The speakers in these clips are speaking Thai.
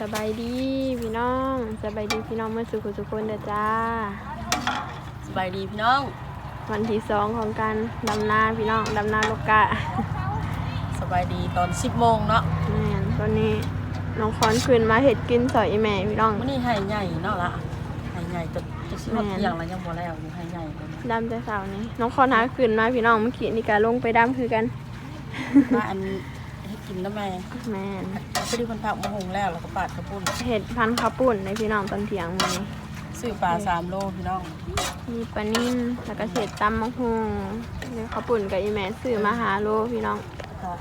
สบายดีพี่น้องสบายดีพี่น้องเมื่อสุขทุกคนเด้อจ้าสบายดีพี่น้อง วันที่สองของการดำนาพี่น้องดำนาโลกะสบายดีตอน10โมงเนาะแม่นตอนนี้น้องคอนขึ้นมาเห็ดกินสอยอีแม่พี่น้องมื้อนี้ให้ใหญ่เนาะละให้ใหญ่จะจะสิฮอดแม่นเที่ยงแล้วยังบ่แล้วอยู่ให้ใหญ่เลยดำแต่เสาร์นี้น้องคอนหาขึ้นมาพี่น้องเมื่อกี้นี่กาลงไปดำคือกันว่าอันให้ กินแล้วแม่แม่นพอดีคนผักมะฮงแล้วแล้วก็ปาดข้าวปุ้นเห็ดพันข้าวปุ่นในพี่น้องตอนเที่ยงมื้อนี้ซื้อปลา3โลพี่น้องมีปลานิ่มแล้วก็เศษตำมะฮุงนี่ข้าวปุ่นกับอีแม่ซื้อมาหาโลพี่น้องค่ะ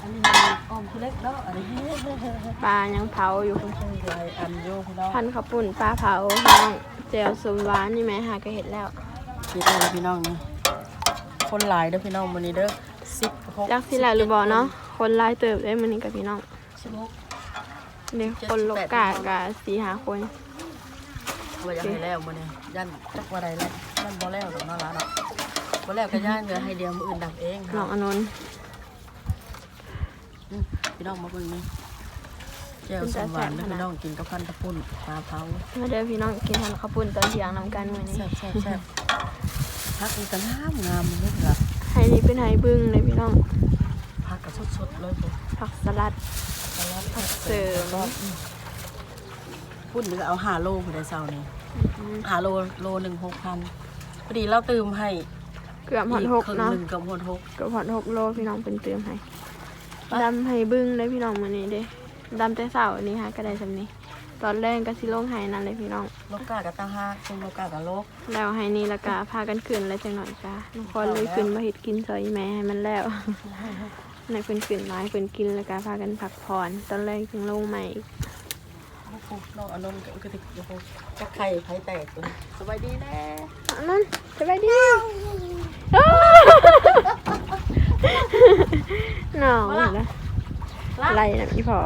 อันนี้อ้อมคือเล็กเนาะอันนี้ปลายังเผาอยู่ใหญ่อันโยพี่น้องพันข้าวปุ่นปลาเผาพี่น้องเจลสมหวานนี่แม่หาก็เห็ดแล้วคิดเลยพี่น้องนี่คนหลายเด้อพี่น้องมื้อนี้เด้อ10 6จักสิแหละหรือบ่เนาะ คนหลายเติบได้มื้อนี้กับพี่น้อง16เด็กคนโลกากับสี่หาคนว่ายังให้แล้วมื้อนี้ยันจักว่าใดแล้วยันบ่แล้วดอกเนาะล่ะเนาะบ่แล้วก็ย่านเหลือให้เดียวมื้ออื่นดับเองน้องอนนท์อืมพี่น้องมาเบิ่งนี่แจ่วสมหวานเด้อพี่น้องกินกับพันตะปุ่นปลาเผามาเด้อพี่น้องกินทานข้าวปุ่นตอนเที่ยงนำกันมื้อนี้แซ่บแซ่บแซ่บผักนี่ก็งามงามเลยล่ะไฮนี่เป็นไฮบึ้งเลยพี่น้องผักก็ส ดๆเลยพุ่นผักสลัดสลัดผักเสริมรอบอืมพุ่นนี่ก็เอาห้าโลพุ่นได้เช้านี้ห้าโลโลหนึ่งหกพันพอดีเราตื่มให้เกือบหอดหกครึ่งเนาะหนึ่งกับหดหกเกือบหอดหกโลพี่น้องเป็นเติมให้ไปดำไฮบึ้งเลยพี่น้องมื้อนี้เด้ดำแต่เช้านี้ฮะก็ได้ซำนี้ตอนแรกก็สิลงไฮนั่นเลยพี่น้องโลกากับตั้งห้าซึ่งโลกากับโลกแล้วให้นี่แล้วก็พากันขึ้นแล้วจังหน่อยจ้าน้องคอนเลยขึ้นมาเห็ดกินซอยแม่ให้มันแล้ว ในเพิ่นขึ้นมาให้เพิ่นกินแล้วก็พากันพักผ่อนตอนแรกจึงลงใหม่อีกโอ้โหน้องอนนท์ก็ติดโอ้โหจักไข่ไข่แตกตัวสบายดีแน่อันนั้นสบายดีหนาวอีกแล้วอะไรนะพี่พอ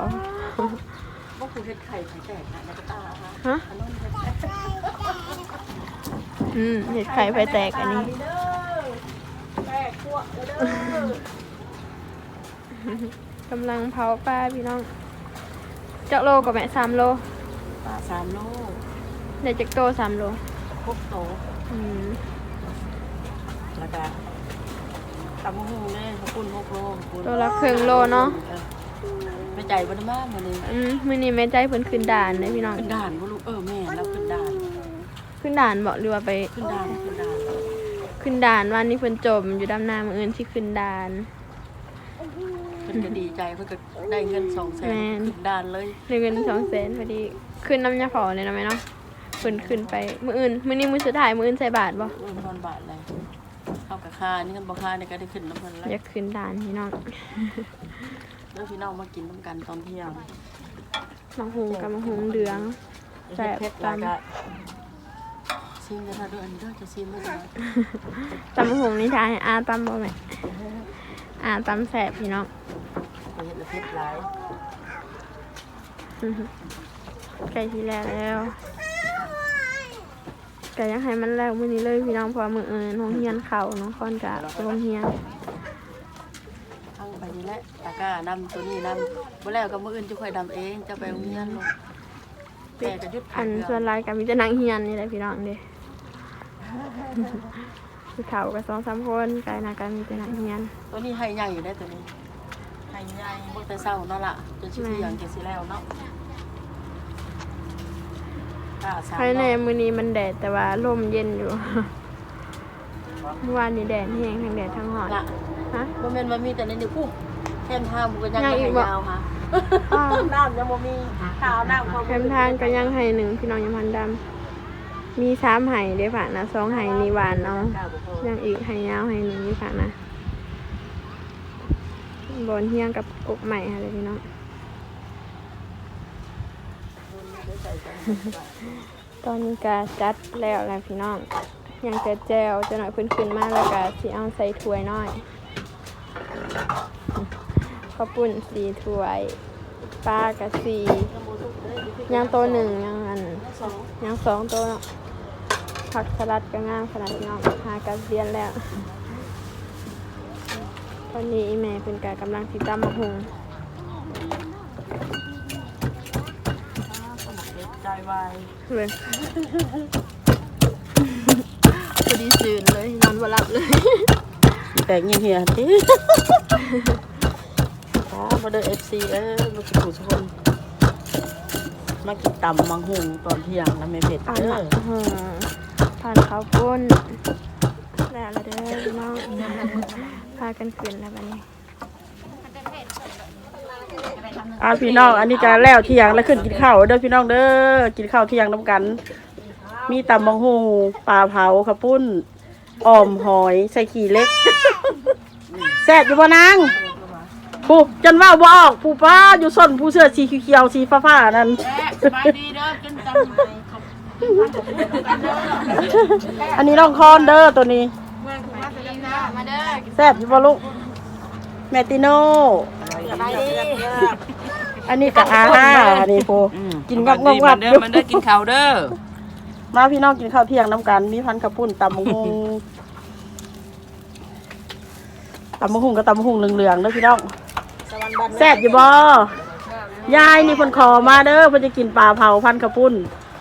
ว่าคือเห็ดไข่ไข่แตกนะนักตาฮะฮะอันนั้นเห็ดแตกอืมเห็ดไข่ไฟแตกอันนี้เด้อแตกพวกเด้อ กำลังเผาปลาพี่น้องเจักโลกับแม่สามโลปลาสามโลได้จักโตสามโลพวกโตอืมแล้วก็ตำมะฮุ่งเนี่ยขอบคุณหกโลขอบคุณตัวละครึ่งโลเนาะออไม่ใจบันมากมันนี่อืมมื้อนี้แม่ใจเพิ่นขึ้นด่านเลยพี่น้อง ขึ้นด่านบ่ลูกเออแม่แล้วขึ้นด่านขึ้นด่านบอกหรือว่าไป ขึ้นด่านขึ้นด่านขึ้นด่านวันนี้เพิ่นจมอยู่ดำนามืออื่นที่ขึ้นด่านเพิ่น ก็ดีใจเพิ่นก็ได้เงินสองแสนแม่น ขึ้นด่านเลยได้เงินสองแสนพอดีขึ้นน้ำยาฝอเลยนะแม่เนาะเพิ่นขึ้นไปมืออื่นมื้อนี้มื้อสุดท้ายมื้ออื่นใส่บาทบ่เงินพันบาทเลยเข้ากับค่านี่เงินบ่ค่านี่ก็ได้ขึ้นน้ำเพิ่นแล้วอยากขึ้นด่านพี่น้องแล้วพี่น้องมากินน้ำกันตอนเที่ยงมังหุงกับมังหุงเหลือง แซ่บ เผ็ดแล้วก็ซิมกันด้วยอันนี้ด้วยจะซิมด้วยนะตำมังหุงนี่ทายให้อาตำบ่แม่อาตำแสบพี่น้อง ไปเห็ดแล้วเผ็ดหลายใกล้ที่แล้วแล้วก็ยังให้มันแล้วมื้อนี้เลยพี่น้องเพอมื้ออื่นโรงเรียนเข้าน้องคอนกะโรงเรียนทั้งไปนี่แหละตะกร้านำตัวนี้นำบ่แล้วก็มื้ออื่นจะค่อยดำเองจะไปโรงเรียนลูกแต่ก็หยุดอันส่วนรายก็มีแต่นางเฮียนนี่แหละพี่น้องเด้คือเขากับสองสามคนกายหนากันมีแต่นางเฮียนตัวนี้ให้ใหญ่อยู่ได้ตัวนี้ให้ใหญ่บ่ แต่เช้าเนาะล่ะจนสิเที่ยงจะสิแล้วเนาะกล้าสามภายในมือนี้มันแดดแต่ว่าลมเย็นอยู่ เมื่อวานนี้แดดแห้งทั้งแดดทั้งหอดละฮะ บ่แม่นว่ามีแต่ในนี่ผู้แคมทางมันก็ยังยังอีให้กบ่ยาวค่ะอ้าวน้ำยังบ่มีข้าวน้ำความแคมทางก็ยังให้หนึ่งพี่น้องยมพันดำมีสามไห้เด้ผ่านนะสองไห้นี่หวานเอายังอีกไห้ยาวไห้หนึ่งนี่ผ่านนะ บอนเฮียงกับกกใหม่อะไรพี่น้องตอนนี้ก็จัดแล้วแหละพี่น้อง ยังแต่แจวจะหน่อยพิ่นขึ้นมากแล้วก็สิเอาใส่ถ้วยน้อยข้าวปุ้นสีถ้วยปลากะสีย่างโตวหนึ่งย่างอันย่างสองโตวผักสลัดก็งามขนาดพี่น้องหากระเรียนแล้ว อนนี้อีแม่เป็นกากำลังสิตำมะฮุงใจวายเลยพอดีสื่นเลยนอนบ่หลับเลยแตกเงี้ยเฮียติอ๋อมาเดินเอฟซีเอ้ยมากินหมูชนมากินตำมังหุงตอนเที่ยงแล้วไม่เผ็ดอ่านเด้หนัอกผ่านเขาวปุ้น แล้วละเด้อพี่น้องพากันขึ้นแล้วบัดนี้อ่าพี่น้องอันนี้ก็แล้วเที่ยงแล้วขึ้นกินข้าวเด้อพี่น้องเด้อกินข้าวเที่ยงน้ำกัน มีตำมังหุงปลาเผาข้าปุ้นอ่อมหอยใส่ขี้เล็กแซ่บอยู่บ่นางผู้จนว่าบ่ออกผู้ป้าอยู่ส้นผู้เสื้อสีเขียวสีฟ้าๆนั่นสบายดีเด้อกินตำอันนี้น้องคอนเด้อตัวนี้ มาเด้อแซ่บอยู่บ่ลูกแมติโน่ไปดิอันนี้ก็อาห้าอันนี้ผู้กินงับงับงับเด้อมันเด้อกินข้าวเด้อมาพี่น้องกินข้าวเที่ยงน้ำกัน มีพันกระปุ่นตำมะฮุงตำมะฮุงกับตำมะฮุงเหลืองๆเด้อพี่น้องแซ่บอยู่บ่ยายนี่เพิ่นขอมาเด้อเพิ่นจะกินปลาเผาพันกระปุ่น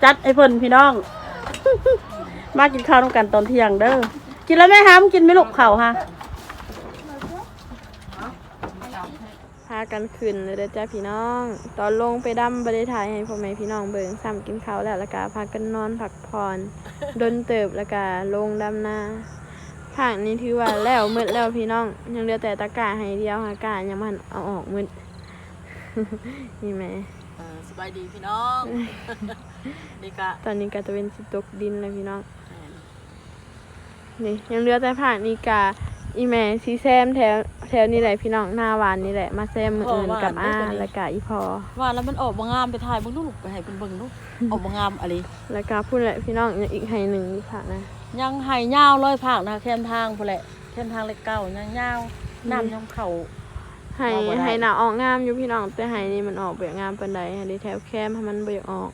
จัดให้เพิ่นพี่น้อง มากินข้าวน้ำกันตอนเที่ยงเด้อ กินแล้วแม่ห้ามกินไหม่ลูกข้าวฮะพากันขึ้นเลยเด้อจ้าพี่น้อง ตอนลงไปดำบริถ่ายให้พ่อแม่พี่น้องเบิ่งซ้ำกินข้าวแล้วแล้วก็พากันนอนพักผ่อนดนเติบแล้วก็ลงดำนาภาคนี้ถือว่าแล้วมืดแล้วพี่น้อง ยังเหลือแต่ตะกร้าให้เดียวหากร้ายังมันเอาออกมืดนี่แหม่เออสบายดีพี่น้องนี่กะตอนนี้ก็จะเป็นสิตกดินเลยพี่น้อง นี่ยังเหลือแต่ภาคนี้กา อีแม่ซีแซมแถวแถวนี้แหละพี่น้องหน้าหวานนี่แหละ มาแซมมืออื่นกับอ้าแล้วก็อีพอว่าแล้วมันออกมางามไปถ่ายเบิ่งลูกไปให้เพิ่นเบิ่งลูกออกมางามอะไรแล้วก็พูดแหละพี่น้องยังอีกให้หนึ่งอยู่ค่ะนะ ยังไห้ยาวร้อยภาคนะแคมทางพุ่นแหละแคมทางเล็กเก้ายังยาวน้ำยังเข่าให้เอาบ่ได้ให้หนาออกงามอยู่พี่น้องแต่ให้นี่มันออกแบบงามปานใดให้ได้แถวแคมให้มันเบิกออก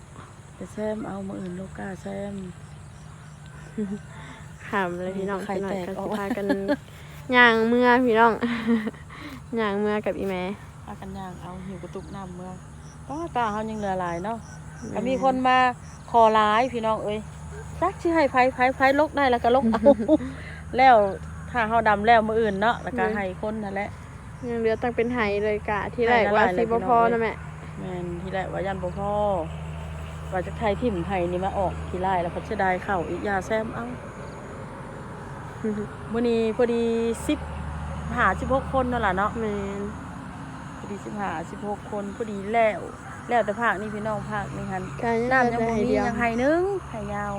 จะแซมเอามืออื่นลูกกาแซม ขำเลยพี่น้องไข่พี่น้องแตกกันออสิกพากันย่างเมื่อพี่น้องย่างเมื่อกับอีแม่พากันย่างเอาหิวกระตุกน้ำเมืองก็กาเฮายังเหลือหลายเนาะก็มีคนมาขอร้ายพี่น้องเอ้ยจักสิให้ไผไผไผลกได้แล้วก็ลกเอาแล้วถ้าเฮาดำแล้วมืออื่นเนาะแล้วก็ให้คนนั่นแหละยังเหลือตั้งเป็นไห้เลยกะที่แรกไห้ละว่าลายเลยสิพี่บ่น้องพอเอ้ยนะแม่แม่นที่แรกว่ายันบ่พ่อว่าจะไทยทิ่มไทยนี่มาออกทีไรแล้วพัชดายเข้าอีกยาแซมเอา มื้อนี้พอดีสิบหาสิบหกคนนั่นแหละเนาะแม่นพอดีสิบหาสิบหกคนพอดีแล้วแล้วแต่ภาคนี่พี่น้องภาคนี่คันกะยังน้ำเหลืยัองแต่บ่ให้มีเดียวยังไห้นึงไห้ยาว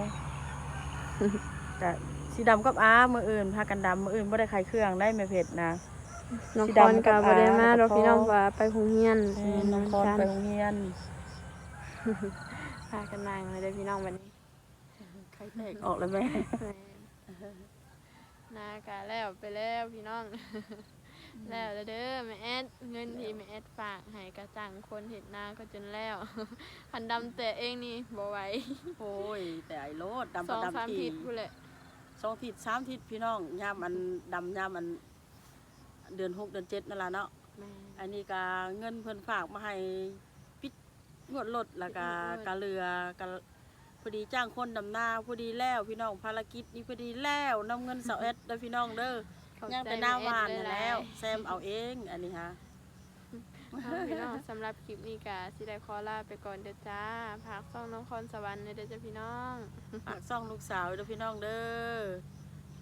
แต่สีดำกับอามืออื่นพากันดำมืออื่นบ่ได้ไข่เครื่องได้ไม่เผ็ดนะน้องสีคอนดำกักับบบ่ได้มาอาดอกพี่แล้วก็น้องว่าไปโรงเรียนแม่น้องคอนไปโรงเรียนพากันนั่งเลยเด้อพี่น้องวันนี้ไข่แตกออกแล้วแม่แม่ นนากะแล้วไปแล้วพี่น้อง แล้วแล้วเด้อแม่แอดเงินที่แม่แอดฝากให้กระจังคนเห็นหน้าก็จนแล้วพันดำแต่เองนี่บ่ไหวโอ้ย แต่ไอ้โลดดำสกับองดำสามทีทิศพู้นแหละสองทิศสามทิศพี่น้องยามอันดำยามอัน เดือนหกเดือนเจ็ดนั่นล่ะเนาะแม่อันนี้ก็เงินเพิ่นฝากมาให้ปิดงวดรถแล้วก็งวดรถกะเรือก็ พอดีจ้างคนดำนาพอดีแล้วพี่น้องภารกิจนี้พอดีแล้วนำเงินเสาเอ็ดเด้อพี่น้องเด้อขอบย่างใจไปหน้าแม่หวานแอนั่ดนหายๆแล้วแซมเอาเองอันนี้ฮะเอาพี่น้องสำหรับคลิปนี้กะสิได้ขอลาไปก่อนเด้อจ้าพักซ่องน้องคอนสวรรค์เด้อจ้าพี่น้องฝากซ่องลูกสาวเด้อพี่น้องเด้อ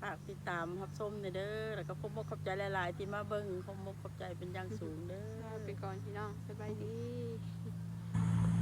ฝากติดตามรับชมเด้อแล้วก็ขอบมกขอบใจหลาย ๆ ที่มาเบิ่งขอบมกขอบใจเป็นอย่างสูงเด้อลาไปก่อนพี่น้องสบายดี